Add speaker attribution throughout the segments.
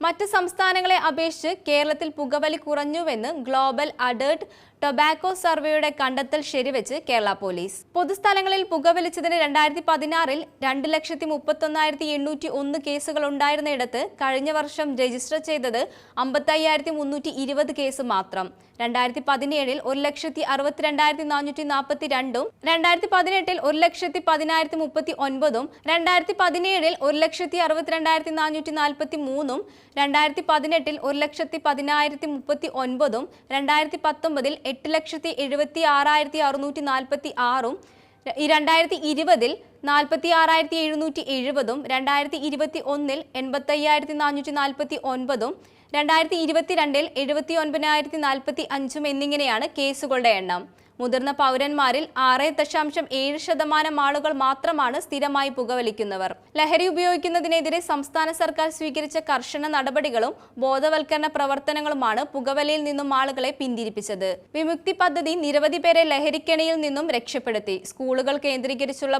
Speaker 1: മറ്റ് സംസ്ഥാനങ്ങളെ അപേക്ഷിച്ച് കേരളത്തിൽ പുകവലി കുറഞ്ഞുവെന്ന് ഗ്ലോബൽ അഡേർട്ട് ടൊബാക്കോ സർവേയുടെ കണ്ടെത്തൽ ശരിവെച്ച് കേരള പോലീസ്. പൊതുസ്ഥലങ്ങളിൽ പുകവലിച്ചതിന് രണ്ടായിരത്തി പതിനാറിൽ രണ്ട് ലക്ഷത്തി മുപ്പത്തൊന്നായിരത്തി എണ്ണൂറ്റി ഒന്ന് കേസുകൾ ഉണ്ടായിരുന്നിടത്ത് കഴിഞ്ഞ വർഷം രജിസ്റ്റർ ചെയ്തത് അമ്പത്തയ്യായിരത്തി മുന്നൂറ്റി ഇരുപത് കേസ് മാത്രം. രണ്ടായിരത്തി പതിനേഴിൽ ഒരു ലക്ഷത്തി അറുപത്തിരണ്ടായിരത്തി നാനൂറ്റി നാൽപ്പത്തി രണ്ടും രണ്ടായിരത്തി പതിനെട്ടിൽ ഒരു ലക്ഷത്തി പതിനായിരത്തി മുപ്പത്തി ഒൻപതും രണ്ടായിരത്തി പതിനേഴിൽ ഒരു ലക്ഷത്തി അറുപത്തിരണ്ടായിരത്തി നാനൂറ്റി നാൽപ്പത്തി മൂന്നും രണ്ടായിരത്തി പതിനെട്ടിൽ ഒരു ലക്ഷത്തി പതിനായിരത്തി മുപ്പത്തി ഒൻപതും രണ്ടായിരത്തി പത്തൊമ്പതിൽ എട്ട് ലക്ഷത്തി എഴുപത്തി ആറായിരത്തി അറുന്നൂറ്റി നാൽപ്പത്തി ആറും രണ്ടായിരത്തി ഇരുപതിൽ നാൽപ്പത്തി ആറായിരത്തി എഴുന്നൂറ്റി എഴുപതും രണ്ടായിരത്തി ഇരുപത്തി ഒന്നിൽ എൺപത്തി അയ്യായിരത്തി നാനൂറ്റി നാൽപ്പത്തി ഒൻപതും രണ്ടായിരത്തി ഇരുപത്തിരണ്ടിൽ എഴുപത്തി ഒൻപതിനായിരത്തി നാൽപ്പത്തി അഞ്ചും എന്നിങ്ങനെയാണ് കേസുകളുടെ എണ്ണം. മുതിർന്ന പൗരന്മാരിൽ ആറ് ദശാംശം ഏഴ് ശതമാനം ആളുകൾ മാത്രമാണ് സ്ഥിരമായി പുകവലിക്കുന്നവർ. ലഹരി ഉപയോഗിക്കുന്നതിനെതിരെ സംസ്ഥാന സർക്കാർ സ്വീകരിച്ച കർശന നടപടികളും ബോധവൽക്കരണ പ്രവർത്തനങ്ങളുമാണ് പുകവലിയിൽ നിന്നും ആളുകളെ പിന്തിരിപ്പിച്ചത്. വിമുക്തി പദ്ധതി നിരവധി പേരെ ലഹരിക്കണിയിൽ നിന്നും രക്ഷപ്പെടുത്തി. സ്കൂളുകൾ കേന്ദ്രീകരിച്ചുള്ള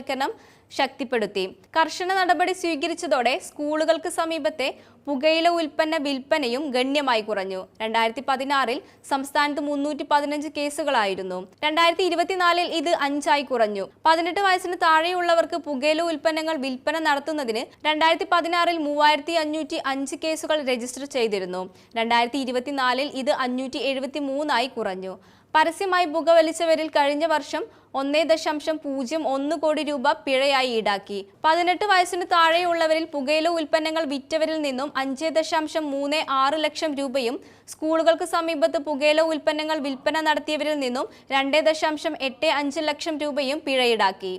Speaker 1: ബോധവൽക്കരണം ശക്തിപ്പെടുത്തി. കർശന നടപടി സ്വീകരിച്ചതോടെ സ്കൂളുകൾക്ക് സമീപത്തെ പുകയില ഉൽപ്പന്ന വിൽപ്പനയും ഗണ്യമായി കുറഞ്ഞു. രണ്ടായിരത്തി പതിനാറിൽ സംസ്ഥാനത്ത് മുന്നൂറ്റി പതിനഞ്ച് കേസുകളായിരുന്നു. രണ്ടായിരത്തി ഇരുപത്തിനാലിൽ ഇത് അഞ്ചായി കുറഞ്ഞു. പതിനെട്ട് വയസ്സിന് താഴെയുള്ളവർക്ക് പുകയില ഉൽപ്പന്നങ്ങൾ വിൽപ്പന നടത്തുന്നതിന് രണ്ടായിരത്തി പതിനാറിൽ മൂവായിരത്തി അഞ്ഞൂറ്റി അഞ്ച് കേസുകൾ രജിസ്റ്റർ ചെയ്തിരുന്നു. രണ്ടായിരത്തി ഇരുപത്തിനാലിൽ ഇത് അഞ്ഞൂറ്റി എഴുപത്തി മൂന്നായി കുറഞ്ഞു. പരസ്യമായി പുകവലിച്ചവരിൽ കഴിഞ്ഞ വർഷം ഒന്നേ ദശാംശം പൂജ്യം ഒന്ന് കോടി രൂപ പിഴയായി ഈടാക്കി. പതിനെട്ട് വയസ്സിന് താഴെയുള്ളവരിൽ പുകയില ഉൽപ്പന്നങ്ങൾ വിറ്റവരിൽ നിന്നും അഞ്ച് ദശാംശം മൂന്ന് ആറ് ലക്ഷം രൂപയും സ്കൂളുകൾക്ക് സമീപത്ത് പുകയില ഉൽപ്പന്നങ്ങൾ വിൽപ്പന നടത്തിയവരിൽ നിന്നും രണ്ട് ദശാംശം എട്ട് അഞ്ച് ലക്ഷം രൂപയും പിഴ ഈടാക്കി.